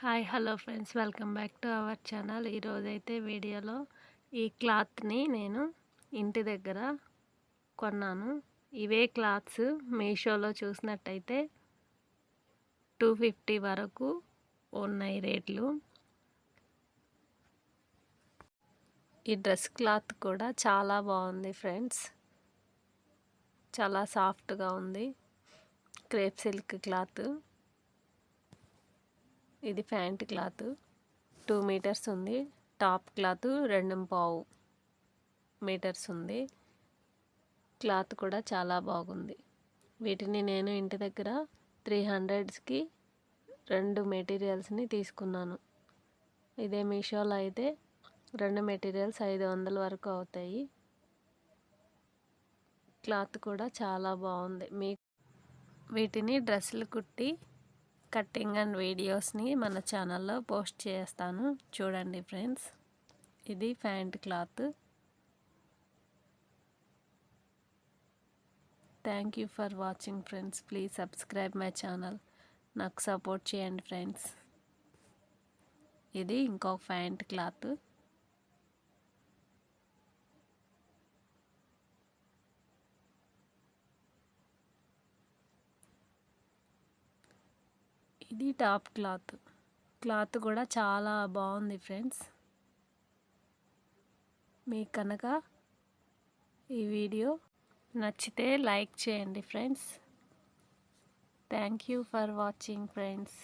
Hi hello friends. Welcome back to our channel. ఈరోజైతే వీడియోలో ఈ క్లాత్ని నేను ఇంటి దగ్గర కొన్నాను. ఇవే క్లాత్స్ మీషోలో చూసినట్టయితే టూ ఫిఫ్టీ వరకు ఉన్నాయి రేట్లు. ఈ డ్రెస్ క్లాత్ కూడా చాలా బాగుంది ఫ్రెండ్స్. చాలా సాఫ్ట్గా ఉంది. Crepe silk cloth. ఇది ప్యాంట్ క్లాత్. టూ మీటర్స్ ఉంది. టాప్ క్లాత్ రెండు పావు మీటర్స్ ఉంది. క్లాత్ కూడా చాలా బాగుంది. వీటిని నేను ఇంటి దగ్గర త్రీ హండ్రెడ్స్కి రెండు మెటీరియల్స్ని తీసుకున్నాను. ఇదే మీషోలో అయితే రెండు మెటీరియల్స్ ఐదు వందల వరకు అవుతాయి. క్లాత్ కూడా చాలా బాగుంది. మీ వీటిని డ్రెస్సులు కుట్టి కట్టింగ్ అండ్ వీడియోస్ని మన ఛానల్లో పోస్ట్ చేస్తాను. చూడండి ఫ్రెండ్స్. ఇది pant cloth. Thank you for watching friends. Please subscribe my channel. నాకు సపోర్ట్ చేయండి ఫ్రెండ్స్. ఇది ఇంకొక ప్యాంట్ క్లాత్. ఇది టాప్ క్లాత్. క్లాత్ కూడా చాలా బాగుంది ఫ్రెండ్స్. మీకు కనుక ఈ వీడియో నచ్చితే లైక్ చేయండి friends. Thank you for watching friends.